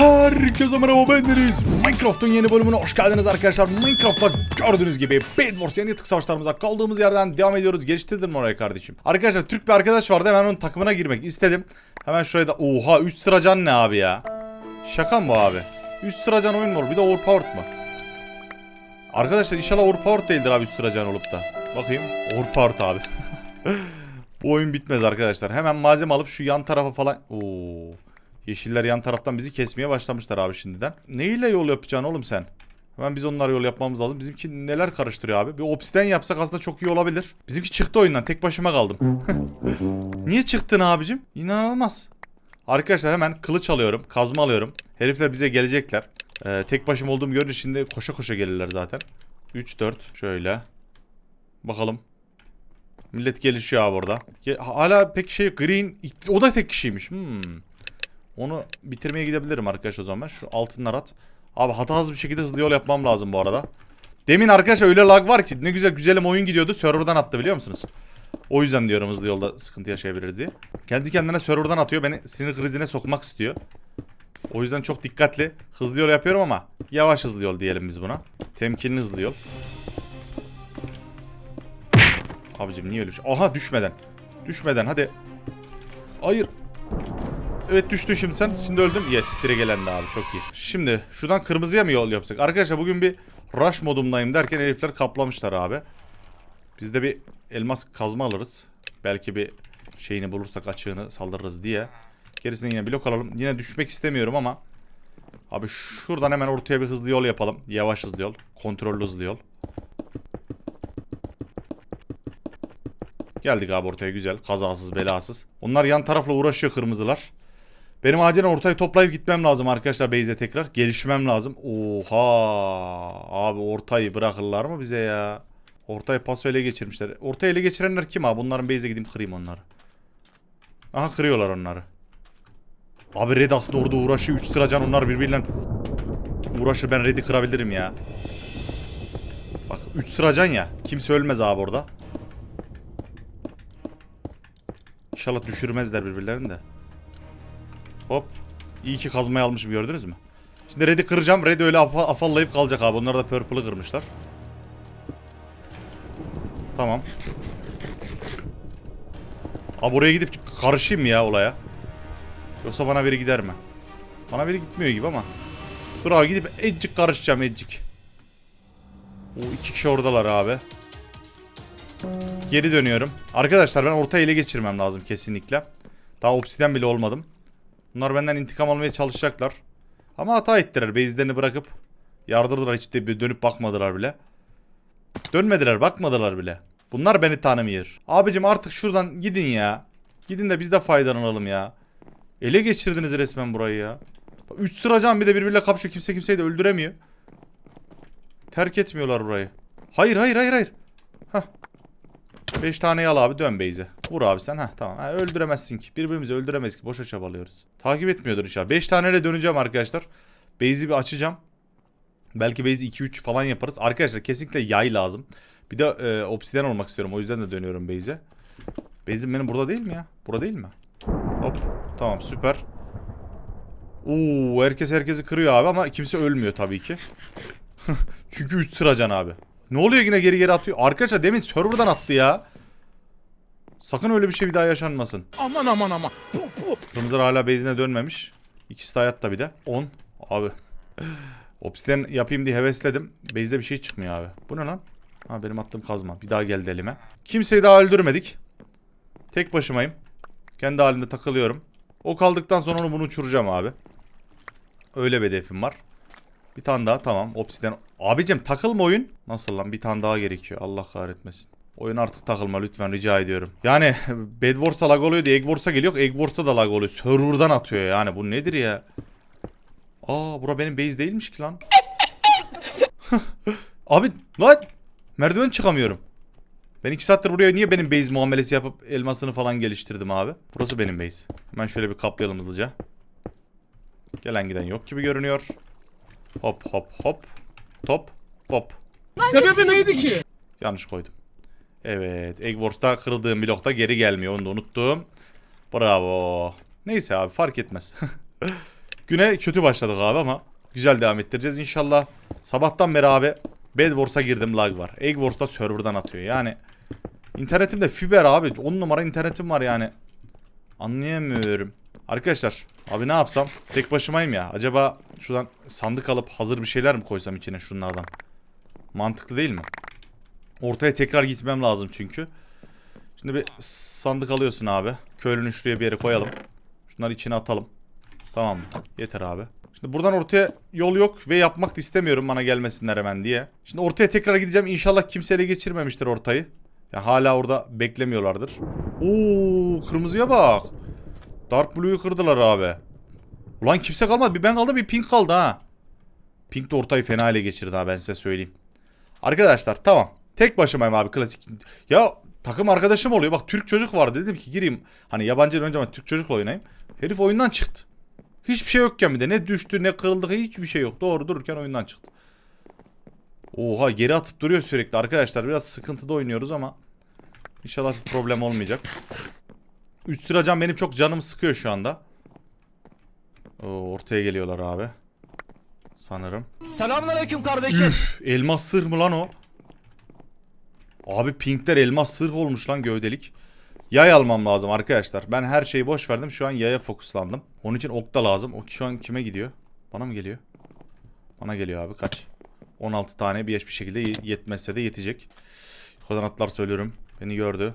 Herkese merhaba ben Deniz. Minecraft'ın yeni bölümüne hoş geldiniz arkadaşlar. Minecraft'ta gördüğünüz gibi Bed Wars yeni yatık savaşlarımıza kaldığımız yerden devam ediyoruz. Geliştirdim oraya kardeşim. Arkadaşlar Türk bir arkadaş vardı hemen onun takımına girmek istedim. Hemen şuraya da oha 3 sıracan ne abi ya? Şaka mı abi? 3 sıracan oyun mu? Bir de overpowered mı? Arkadaşlar inşallah overpowered değildir abi 3 sıracan olup da. Bakayım overpowered abi. bu oyun bitmez arkadaşlar. Hemen malzeme alıp şu yan tarafa falan... Oo. Yeşiller yan taraftan bizi kesmeye başlamışlar abi şimdiden. Neyle yol yapacaksın oğlum sen? Hemen biz onlara yol yapmamız lazım. Bizimki neler karıştırıyor abi? Bir obsiden yapsak aslında çok iyi olabilir. Bizimki çıktı oyundan. Tek başıma kaldım. Niye çıktın abicim? İnanılmaz. Arkadaşlar hemen kılıç alıyorum. Kazma alıyorum. Herifler bize gelecekler. Ee, tek başıma olduğum görünce şimdi koşa koşa gelirler zaten. 3-4 şöyle. Bakalım. Millet gelişiyor abi orada. Hala pek şey green o da tek kişiymiş. Hmm. Onu bitirmeye gidebilirim arkadaş o zaman. Şu altınlar at. Abi hatasız bir şekilde hızlı yol yapmam lazım bu arada. Demin arkadaşlar öyle lag var ki ne güzel güzelim oyun gidiyordu. Server'dan attı biliyor musunuz? O yüzden diyorum hızlı yolda sıkıntı yaşayabiliriz diye. Kendi kendine server'dan atıyor. Beni sinir krizine sokmak istiyor. O yüzden çok dikkatli hızlı yol yapıyorum ama yavaş hızlı yol diyelim biz buna. Temkinli hızlı yol. Abicim niye öyle şey? Aha düşmeden. Düşmeden hadi. Hayır. Evet düştün şimdi sen. Şimdi öldüm. Yes direkt gelendi abi çok iyi. Şimdi şuradan kırmızıya mı yol yapsak? Arkadaşlar bugün bir rush modumdayım derken herifler kaplamışlar abi. Biz de bir elmas kazma alırız. Belki bir şeyini bulursak açığını saldırırız diye. Gerisini yine blok alalım. Yine düşmek istemiyorum ama. Abi şuradan hemen ortaya bir hızlı yol yapalım. Yavaş hızlı yol. Kontrollü hızlı yol. Geldik abi ortaya güzel. Kazasız belasız. Onlar yan tarafla uğraşıyor kırmızılar. Benim acilen ortayı toplayıp gitmem lazım arkadaşlar Beyze tekrar. Gelişmem lazım. Oha! Abi ortayı bırakırlar mı bize ya? Ortayı paso ele geçirmişler. Ortayı ele geçirenler kim abi? Bunların Beyze gideyim kırayım onları. Aha kırıyorlar onları. Abi Red aslında orada uğraşıyor. 3 sıracan onlar birbiriyle uğraşır. Ben Red'i kırabilirim ya. Bak 3 sıracan ya. Kimse ölmez abi orada. İnşallah düşürmezler birbirlerini de. Hop. İyi ki kazmayı almışım gördünüz mü? Şimdi Red'i kıracağım. Red öyle afa- afallayıp kalacak abi. Onlar da Purple'ı kırmışlar. Tamam. Abi oraya gidip karışayım ya olaya? Yoksa bana biri gider mi? Bana biri gitmiyor gibi ama. Dur abi gidip ecik karışacağım ecik. O iki kişi oradalar abi. Geri dönüyorum. Arkadaşlar ben orta ele geçirmem lazım kesinlikle. Daha obsiden bile olmadım. Bunlar benden intikam almaya çalışacaklar. Ama hata ettiler. Base'lerini bırakıp yardırdılar. Hiç de bir dönüp bakmadılar bile. Dönmediler bakmadılar bile. Bunlar beni tanımıyor. Abicim artık şuradan gidin ya. Gidin de biz de faydalanalım ya. Ele geçirdiniz resmen burayı ya. 3 sıracan bir de birbiriyle kapışıyor. Kimse kimseyi de öldüremiyor. Terk etmiyorlar burayı. Hayır hayır hayır hayır. Hah. 5 tane al abi dön base'e. Vur abi sen. ha tamam. Ha, öldüremezsin ki. Birbirimizi öldüremeyiz ki. Boşa çabalıyoruz. Takip etmiyordur inşallah. 5 taneyle döneceğim arkadaşlar. Base'i bir açacağım. Belki base'i 2-3 falan yaparız. Arkadaşlar kesinlikle yay lazım. Bir de e, obsidian olmak istiyorum. O yüzden de dönüyorum base'e. Base'im benim burada değil mi ya? Burada değil mi? Hop. Tamam süper. Oo, herkes herkesi kırıyor abi ama kimse ölmüyor tabii ki. Çünkü 3 sıracan abi. Ne oluyor yine geri geri atıyor. Arkadaşlar demin serverdan attı ya. Sakın öyle bir şey bir daha yaşanmasın. Aman aman aman. Kırmızılar hala base'ine dönmemiş. İkisi de hayatta bir de. 10. Abi. Obsidian yapayım diye hevesledim. Base'de bir şey çıkmıyor abi. Bu ne lan? Ha benim attığım kazma. Bir daha geldi elime. Kimseyi daha öldürmedik. Tek başımayım. Kendi halimde takılıyorum. O kaldıktan sonra onu bunu uçuracağım abi. Öyle bir hedefim var. Bir tane daha tamam. Obsidian. Abicim takılma oyun. Nasıl lan bir tane daha gerekiyor. Allah kahretmesin. Oyun artık takılma lütfen rica ediyorum. Yani Bed Wars'ta lag oluyor diye Egg Wars'a geliyor. Egg Wars'ta da lag oluyor. Server'dan atıyor yani. Bu nedir ya? Aa bura benim base değilmiş ki lan. Abi lan merdiven çıkamıyorum. Ben iki saattir buraya niye benim base muamelesi yapıp elmasını falan geliştirdim abi? Burası benim base. Hemen şöyle bir kaplayalım hızlıca. Gelen giden yok gibi görünüyor. Hop hop hop. Top hop. Sebebi neydi ki? Yanlış koydum. Evet. Egg Wars'ta kırıldığım blokta geri gelmiyor. Onu da unuttum. Bravo. Neyse abi fark etmez. Güne kötü başladık abi ama güzel devam ettireceğiz inşallah. Sabahtan beri abi Bedwars'a girdim lag var. Egg Wars'ta serverdan atıyor. Yani internetimde fiber abi. 10 numara internetim var yani. Anlayamıyorum. Arkadaşlar abi ne yapsam? Tek başımayım ya. Acaba şuradan sandık alıp hazır bir şeyler mi koysam içine şunlardan? Mantıklı değil mi? Ortaya tekrar gitmem lazım çünkü. Şimdi bir sandık alıyorsun abi. Köylünü şuraya bir yere koyalım. Şunları içine atalım. Tamam? Yeter abi. Şimdi buradan ortaya yol yok ve yapmak da istemiyorum bana gelmesinler hemen diye. Şimdi ortaya tekrar gideceğim. İnşallah kimse ele geçirmemiştir ortayı. Ya hala orada beklemiyorlardır. Oo, kırmızıya bak. Dark Blue'yu kırdılar abi. Ulan kimse kalmadı. Bir ben kaldım bir Pink kaldı ha. Pink de ortayı fena ele geçirdi ha ben size söyleyeyim. Arkadaşlar tamam. Tek başımayım abi klasik. Ya takım arkadaşım oluyor. Bak Türk çocuk vardı dedim ki gireyim. Hani yabancı önce ama Türk çocukla oynayayım. Herif oyundan çıktı. Hiçbir şey yokken bir de ne düştü ne kırıldı hiçbir şey yok. Doğru dururken oyundan çıktı. Oha geri atıp duruyor sürekli arkadaşlar. Biraz sıkıntıda oynuyoruz ama inşallah bir problem olmayacak. Üst sıra can benim çok canımı sıkıyor şu anda. Oo, ortaya geliyorlar abi. Sanırım. Selamünaleyküm kardeşim. Üf, elmas sır mı lan o? Abi pinkler elmas sırg olmuş lan gövdelik. Yay almam lazım arkadaşlar. Ben her şeyi boş verdim. Şu an yaya fokuslandım. Onun için ok da lazım. O şu an kime gidiyor? Bana mı geliyor? Bana geliyor abi. Kaç? 16 tane bir bir şekilde ye- yetmezse de yetecek. Kodanatlar söylüyorum. Beni gördü.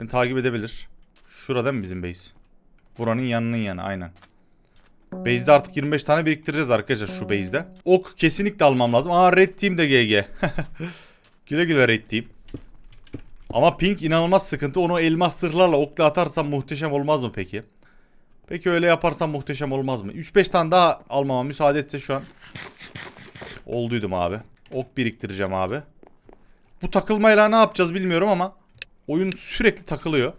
Beni takip edebilir. Şurada mı bizim base? Buranın yanının yanı aynen. Base'de artık 25 tane biriktireceğiz arkadaşlar şu base'de. Ok kesinlikle almam lazım. Aa red team de GG. güle güle red team. Ama pink inanılmaz sıkıntı. Onu elmas sırlarla okla atarsam muhteşem olmaz mı peki? Peki öyle yaparsam muhteşem olmaz mı? 3-5 tane daha almama müsaade etse şu an. Olduydum abi. Ok biriktireceğim abi. Bu takılmayla ne yapacağız bilmiyorum ama oyun sürekli takılıyor.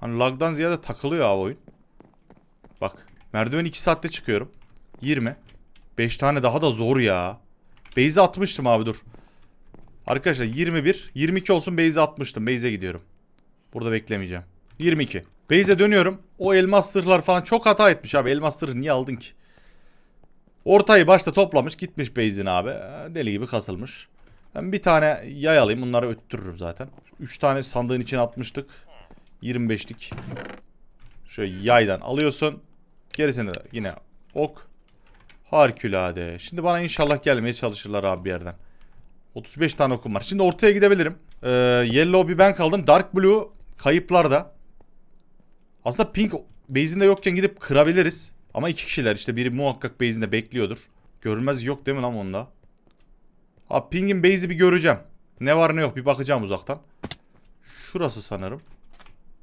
Hani lagdan ziyade takılıyor abi oyun. Bak. Merdiven 2 saatte çıkıyorum. 20. 5 tane daha da zor ya. Base'e atmıştım abi dur. Arkadaşlar 21. 22 olsun base'e atmıştım. Base'e gidiyorum. Burada beklemeyeceğim. 22. Base'e dönüyorum. O elmas zırhlar falan çok hata etmiş abi. Elmas zırhı niye aldın ki? Ortayı başta toplamış gitmiş base'ine abi. Deli gibi kasılmış. Ben bir tane yay alayım. Bunları öttürürüm zaten. 3 tane sandığın içine atmıştık. 25'lik. Şöyle yaydan alıyorsun. Gerisini de yine ok. Harikulade. Şimdi bana inşallah gelmeye çalışırlar abi bir yerden. 35 tane okum var. Şimdi ortaya gidebilirim. Ee, yellow bir ben kaldım. Dark blue kayıplarda. Aslında pink base'inde yokken gidip kırabiliriz. Ama iki kişiler işte biri muhakkak base'inde bekliyordur. Görünmez yok değil mi lan onda? Abi pink'in base'i bir göreceğim. Ne var ne yok bir bakacağım uzaktan. Şurası sanırım.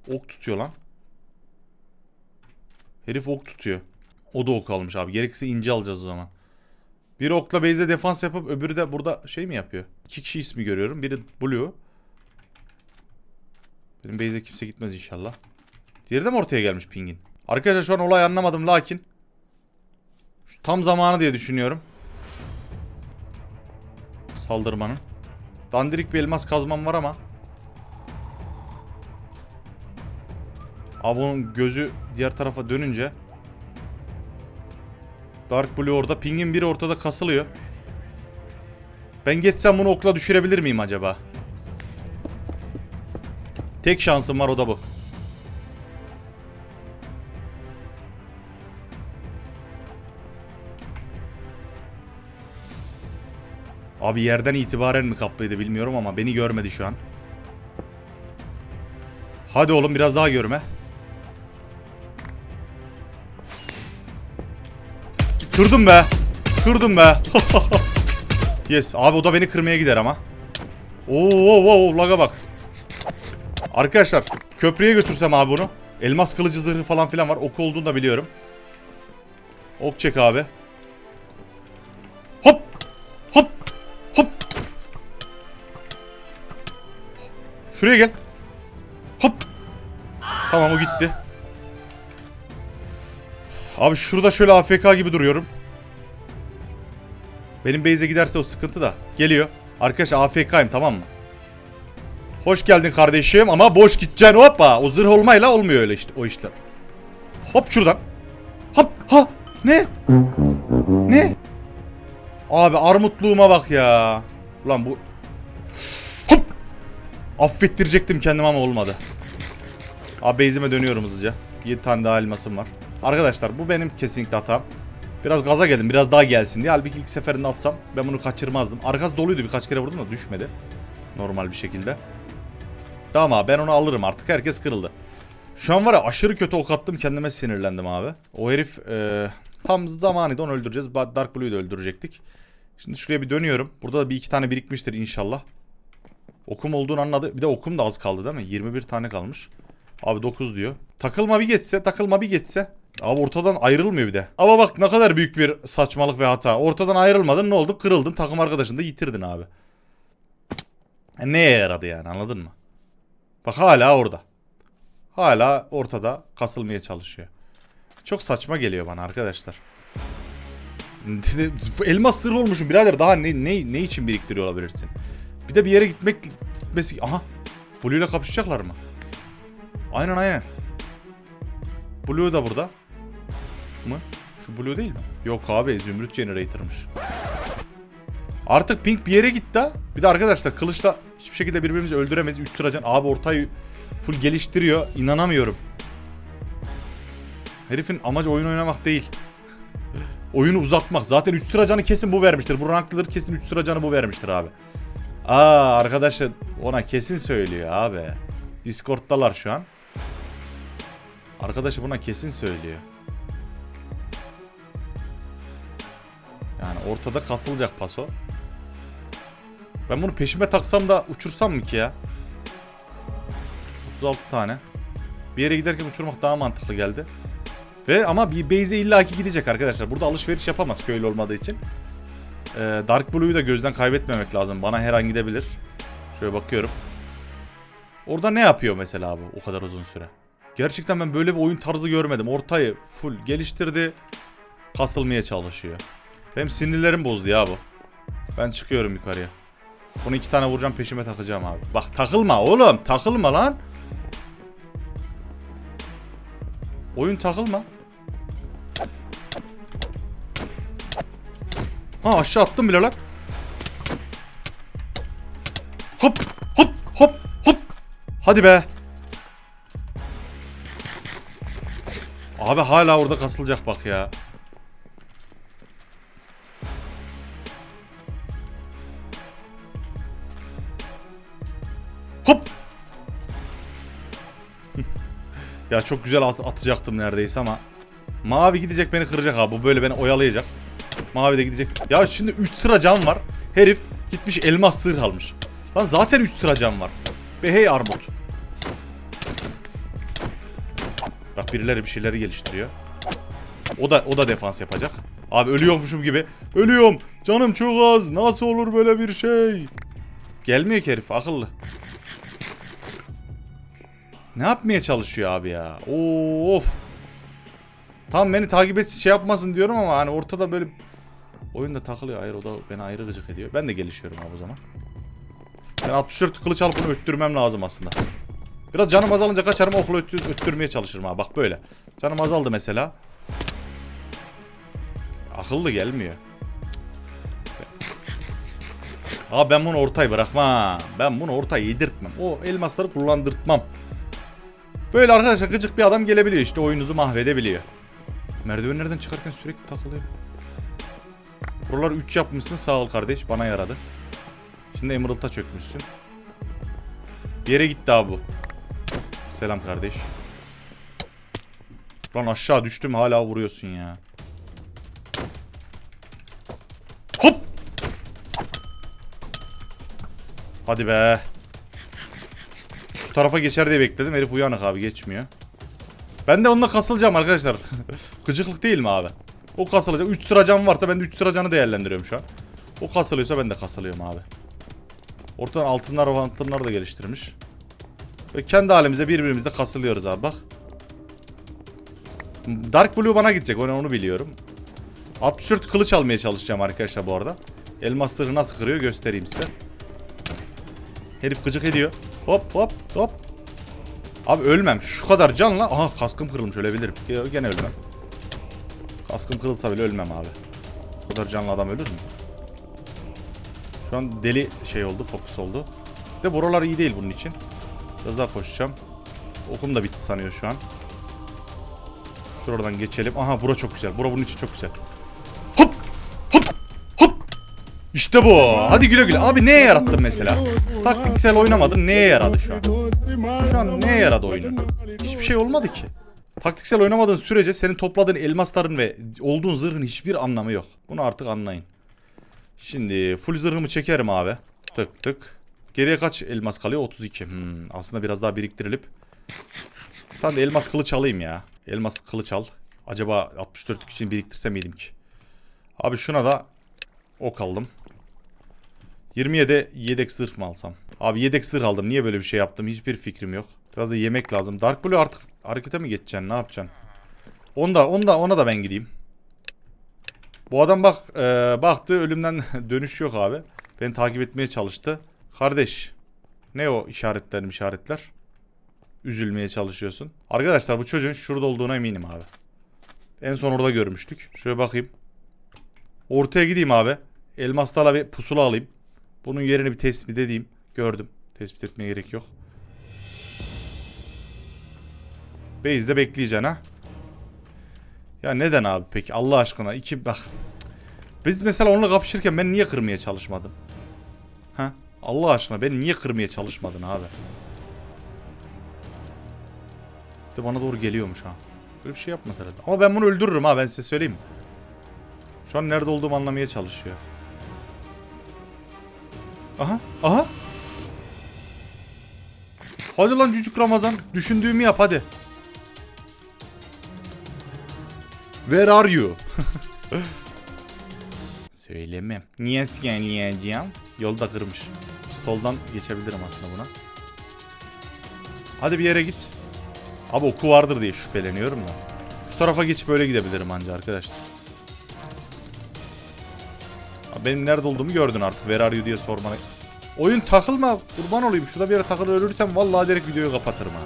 Ok tutuyor lan. Herif ok tutuyor. O da ok almış abi. Gerekirse ince alacağız o zaman. Bir okla base'e defans yapıp öbürü de burada şey mi yapıyor? İki kişi ismi görüyorum. Biri Blue. Benim base'e kimse gitmez inşallah. Diğeri de mi ortaya gelmiş pingin? Arkadaşlar şu an olay anlamadım lakin. Şu tam zamanı diye düşünüyorum. Saldırmanın. Dandirik bir elmas kazmam var ama. Abi gözü diğer tarafa dönünce Dark Blue orada. Ping'in biri ortada kasılıyor. Ben geçsem bunu okla düşürebilir miyim acaba? Tek şansım var o da bu. Abi yerden itibaren mi kaplıydı bilmiyorum ama beni görmedi şu an. Hadi oğlum biraz daha görme. Kırdım be. Kırdım be. yes. Abi o da beni kırmaya gider ama. Oo, oo, oo, laga bak. Arkadaşlar köprüye götürsem abi bunu. Elmas kılıcı zırhı falan filan var. Ok olduğunu da biliyorum. Ok çek abi. Şuraya gel. Hop. Tamam o gitti. Abi şurada şöyle AFK gibi duruyorum. Benim base'e giderse o sıkıntı da. Geliyor. Arkadaşlar AFK'yim tamam mı? Hoş geldin kardeşim ama boş gideceksin hoppa. O zırh olmayla olmuyor öyle işte o işler. Hop şuradan. Hop ha ne? Ne? Abi armutluğuma bak ya. Ulan bu! Affettirecektim kendimi ama olmadı. Abi base'ime dönüyorum hızlıca. 7 tane daha elmasım var. Arkadaşlar bu benim kesinlikle hatam. Biraz gaza geldim. Biraz daha gelsin diye. Halbuki ilk seferinde atsam ben bunu kaçırmazdım. Arkası doluydu. Birkaç kere vurdum da düşmedi. Normal bir şekilde. Tamam ben onu alırım artık. Herkes kırıldı. Şu an var ya aşırı kötü ok attım. Kendime sinirlendim abi. O herif e, tam zamanıydı onu öldüreceğiz. Dark Blue'yu da öldürecektik. Şimdi şuraya bir dönüyorum. Burada da bir iki tane birikmiştir inşallah. Okum olduğunu anladı. Bir de okum da az kaldı değil mi? 21 tane kalmış. Abi 9 diyor. Takılma bir geçse, takılma bir geçse. Abi ortadan ayrılmıyor bir de. Ama bak ne kadar büyük bir saçmalık ve hata. Ortadan ayrılmadın ne oldu? Kırıldın. Takım arkadaşını da yitirdin abi. E, neye yaradı yani anladın mı? Bak hala orada. Hala ortada kasılmaya çalışıyor. Çok saçma geliyor bana arkadaşlar. Elmas sır olmuşum birader daha ne, ne, ne için biriktiriyor olabilirsin? Bir de bir yere gitmek gitmesi... Aha! Blue ile kapışacaklar mı? Aynen aynen. Blue da burada. Mı? Şu Blue değil mi? Yok abi Zümrüt Generator'mış. Artık Pink bir yere gitti. Bir de arkadaşlar kılıçla hiçbir şekilde birbirimizi öldüremeyiz. 3 sıracan abi ortayı full geliştiriyor. İnanamıyorum. Herifin amacı oyun oynamak değil. Oyunu uzatmak. Zaten 3 sıracanı kesin bu vermiştir. Bu ranklıdır kesin 3 sıracanı bu vermiştir abi. Aa arkadaşı ona kesin söylüyor abi. Discord'dalar şu an. Arkadaşı buna kesin söylüyor. Yani ortada kasılacak paso. Ben bunu peşime taksam da uçursam mı ki ya? 36 tane. Bir yere giderken uçurmak daha mantıklı geldi. Ve ama bir base'e illaki gidecek arkadaşlar. Burada alışveriş yapamaz köylü olmadığı için. Ee, Dark Blue'yu da gözden kaybetmemek lazım. Bana her an gidebilir. Şöyle bakıyorum. Orada ne yapıyor mesela bu o kadar uzun süre? Gerçekten ben böyle bir oyun tarzı görmedim. Ortayı full geliştirdi. Kasılmaya çalışıyor. Benim sinirlerim bozdu ya bu. Ben çıkıyorum yukarıya. Bunu iki tane vuracağım peşime takacağım abi. Bak takılma oğlum takılma lan. Oyun takılma. Ha aşağı attım bile lan. Hop hop hop hop. Hadi be. Abi hala orada kasılacak bak ya. Hop. ya çok güzel at- atacaktım neredeyse ama Mavi gidecek beni kıracak abi. Bu böyle beni oyalayacak. Mavi de gidecek. Ya şimdi 3 sıra cam var. Herif gitmiş elmas sır almış. Lan zaten 3 sıra cam var. Be hey armut. Bak birileri bir şeyleri geliştiriyor. O da o da defans yapacak. Abi ölüyormuşum gibi. Ölüyorum. Canım çok az. Nasıl olur böyle bir şey? Gelmiyor ki herif akıllı. Ne yapmaya çalışıyor abi ya? Of. Tam beni takip etsin şey yapmasın diyorum ama hani ortada böyle oyunda takılıyor. Hayır o da beni ayrı gıcık ediyor. Ben de gelişiyorum abi o zaman. Ben 64 kılıç alıp bunu öttürmem lazım aslında. Biraz canım azalınca kaçarım okula öttür, öttürmeye çalışırım abi. Bak böyle. Canım azaldı mesela. Akıllı gelmiyor. Abi ben bunu ortayı bırakmam. Ben bunu ortaya yedirtmem. O elmasları kullandırtmam. Böyle arkadaşlar gıcık bir adam gelebiliyor işte oyununuzu mahvedebiliyor. Merdivenlerden çıkarken sürekli takılıyor. Buralar 3 yapmışsın sağ ol kardeş bana yaradı. Şimdi Emerald'a çökmüşsün. Bir yere gitti abi bu. Selam kardeş. Lan aşağı düştüm hala vuruyorsun ya. Hop! Hadi be. Şu tarafa geçer diye bekledim. Herif uyanık abi geçmiyor. Ben de onunla kasılacağım arkadaşlar. Gıcıklık değil mi abi? O kasılacak. 3 sıra can varsa ben de 3 sıra canı değerlendiriyorum şu an. O kasılıyorsa ben de kasılıyorum abi. Ortadan altınlar altınlar da geliştirmiş. Ve kendi halimize birbirimizle kasılıyoruz abi bak. Dark Blue bana gidecek onu, onu biliyorum. 64 kılıç almaya çalışacağım arkadaşlar bu arada. Elmas sırrı nasıl kırıyor göstereyim size. Herif gıcık ediyor. Hop hop hop. Abi ölmem. Şu kadar canla. Aha kaskım kırılmış ölebilirim. Gene ölmem. Kaskım kırılsa bile ölmem abi. Bu kadar canlı adam ölür mü? Şu an deli şey oldu, fokus oldu. De buralar iyi değil bunun için. Biraz daha koşacağım. Okum da bitti sanıyor şu an. Şuradan geçelim. Aha bura çok güzel. Bura bunun için çok güzel. Hop! Hop! Hop! İşte bu. Hadi güle güle. Abi neye yarattın mesela? Taktiksel oynamadın. Neye yaradı şu an? Şu an neye yaradı oyunun? Hiçbir şey olmadı ki. Taktiksel oynamadığın sürece senin topladığın elmasların ve olduğun zırhın hiçbir anlamı yok. Bunu artık anlayın. Şimdi full zırhımı çekerim abi. Tık tık. Geriye kaç elmas kalıyor? 32. Hmm, aslında biraz daha biriktirilip. Bir tane elmas kılıç alayım ya. Elmas kılıç al. Acaba 64'lük için biriktirsem miydim ki? Abi şuna da ok aldım. 20'ye de yedek zırh mı alsam? Abi yedek zırh aldım. Niye böyle bir şey yaptım? Hiçbir fikrim yok. Biraz da yemek lazım. Dark Blue artık harekete mi geçeceksin? Ne yapacaksın? Onda, onda, ona da ben gideyim. Bu adam bak e, baktı ölümden dönüş yok abi. Beni takip etmeye çalıştı. Kardeş ne o işaretler işaretler? Üzülmeye çalışıyorsun. Arkadaşlar bu çocuğun şurada olduğuna eminim abi. En son orada görmüştük. Şöyle bakayım. Ortaya gideyim abi. Elmaslarla bir pusula alayım. Bunun yerini bir tespit edeyim. Gördüm. Tespit etmeye gerek yok. Base'de bekleyeceksin ha. Ya neden abi peki Allah aşkına iki bak. Biz mesela onunla kapışırken ben niye kırmaya çalışmadım? Ha? Allah aşkına ben niye kırmaya çalışmadın abi? De bana doğru geliyormuş ha. Böyle bir şey yapmasa herhalde. Ama ben bunu öldürürüm ha ben size söyleyeyim. Şu an nerede olduğumu anlamaya çalışıyor. Aha, aha. Hadi lan cücük Ramazan. Düşündüğümü yap hadi. Where are you? Söylemem. Niye söyleyeceğim? Yolda kırmış. Soldan geçebilirim aslında buna. Hadi bir yere git. Abi oku vardır diye şüpheleniyorum da. Şu tarafa geçip böyle gidebilirim anca arkadaşlar. Abi benim nerede olduğumu gördün artık. Where are you diye sormana. Oyun takılma. Kurban olayım. Şurada bir yere takılır ölürsem vallahi direkt videoyu kapatırım ha.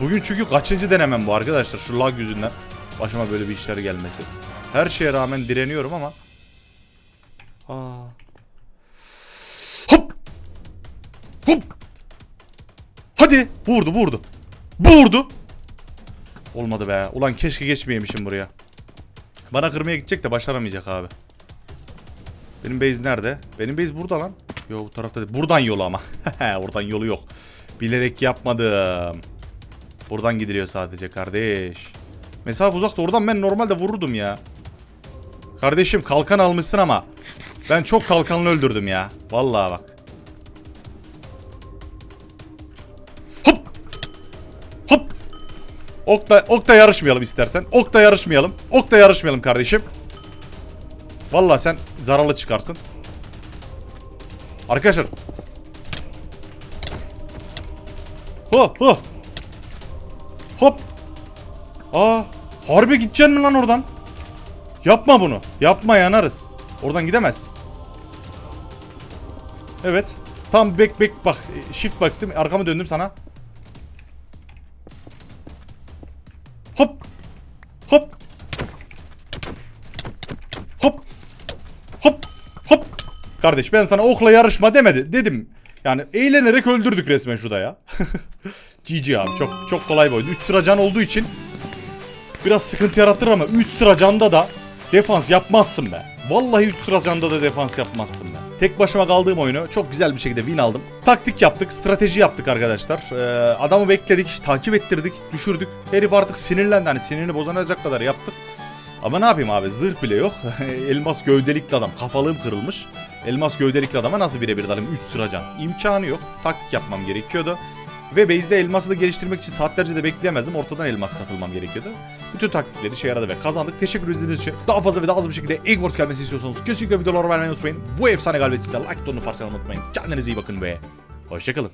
Bugün çünkü kaçıncı denemem bu arkadaşlar. Şu lag yüzünden. Başıma böyle bir işler gelmesi. Her şeye rağmen direniyorum ama. Aa. Hop! Hop! Hadi! Vurdu vurdu. Vurdu! Olmadı be. Ulan keşke geçmeyeymişim buraya. Bana kırmaya gidecek de başaramayacak abi. Benim base nerede? Benim base burada lan. Yok bu tarafta değil. Buradan yolu ama. Oradan yolu yok. Bilerek yapmadım. Buradan gidiliyor sadece kardeş. Mesafe uzakta oradan ben normalde vururdum ya. Kardeşim kalkan almışsın ama. Ben çok kalkanlı öldürdüm ya. Vallahi bak. Hop. Hop. Okta, okta yarışmayalım istersen. Okta yarışmayalım. Okta yarışmayalım kardeşim. Vallahi sen zararlı çıkarsın. Arkadaşlar. Ho ho. Hop. Aa, harbi gideceksin mi lan oradan? Yapma bunu. Yapma yanarız. Oradan gidemezsin. Evet. Tam bek bek bak. Shift baktım. Arkamı döndüm sana. Hop. Hop. Hop. Hop. Hop. Kardeş ben sana okla yarışma demedi. Dedim. Yani eğlenerek öldürdük resmen şurada ya. GG abi çok çok kolay oyun. 3 sıra can olduğu için biraz sıkıntı yaratır ama 3 sıra canda da defans yapmazsın be. Vallahi 3 sıra canda da defans yapmazsın be. Tek başıma kaldığım oyunu çok güzel bir şekilde win aldım. Taktik yaptık, strateji yaptık arkadaşlar. Ee, adamı bekledik, takip ettirdik, düşürdük. Herif artık sinirlendi. Hani sinirini bozanacak kadar yaptık. Ama ne yapayım abi zırh bile yok. Elmas gövdelikli adam. Kafalığım kırılmış. Elmas gövdelikli adama nasıl birebir dalayım 3 sıra can? İmkanı yok. Taktik yapmam gerekiyordu. Ve base'de elması da geliştirmek için saatlerce de bekleyemezdim. Ortadan elmas kasılmam gerekiyordu. Bütün taktikleri işe yaradı ve kazandık. Teşekkür izlediğiniz için daha fazla ve daha az bir şekilde Egg Wars gelmesi istiyorsanız kesinlikle videoları vermeyi unutmayın. Bu efsane galibiyeti de like butonunu parçalamayı unutmayın. Kendinize iyi bakın ve hoşçakalın.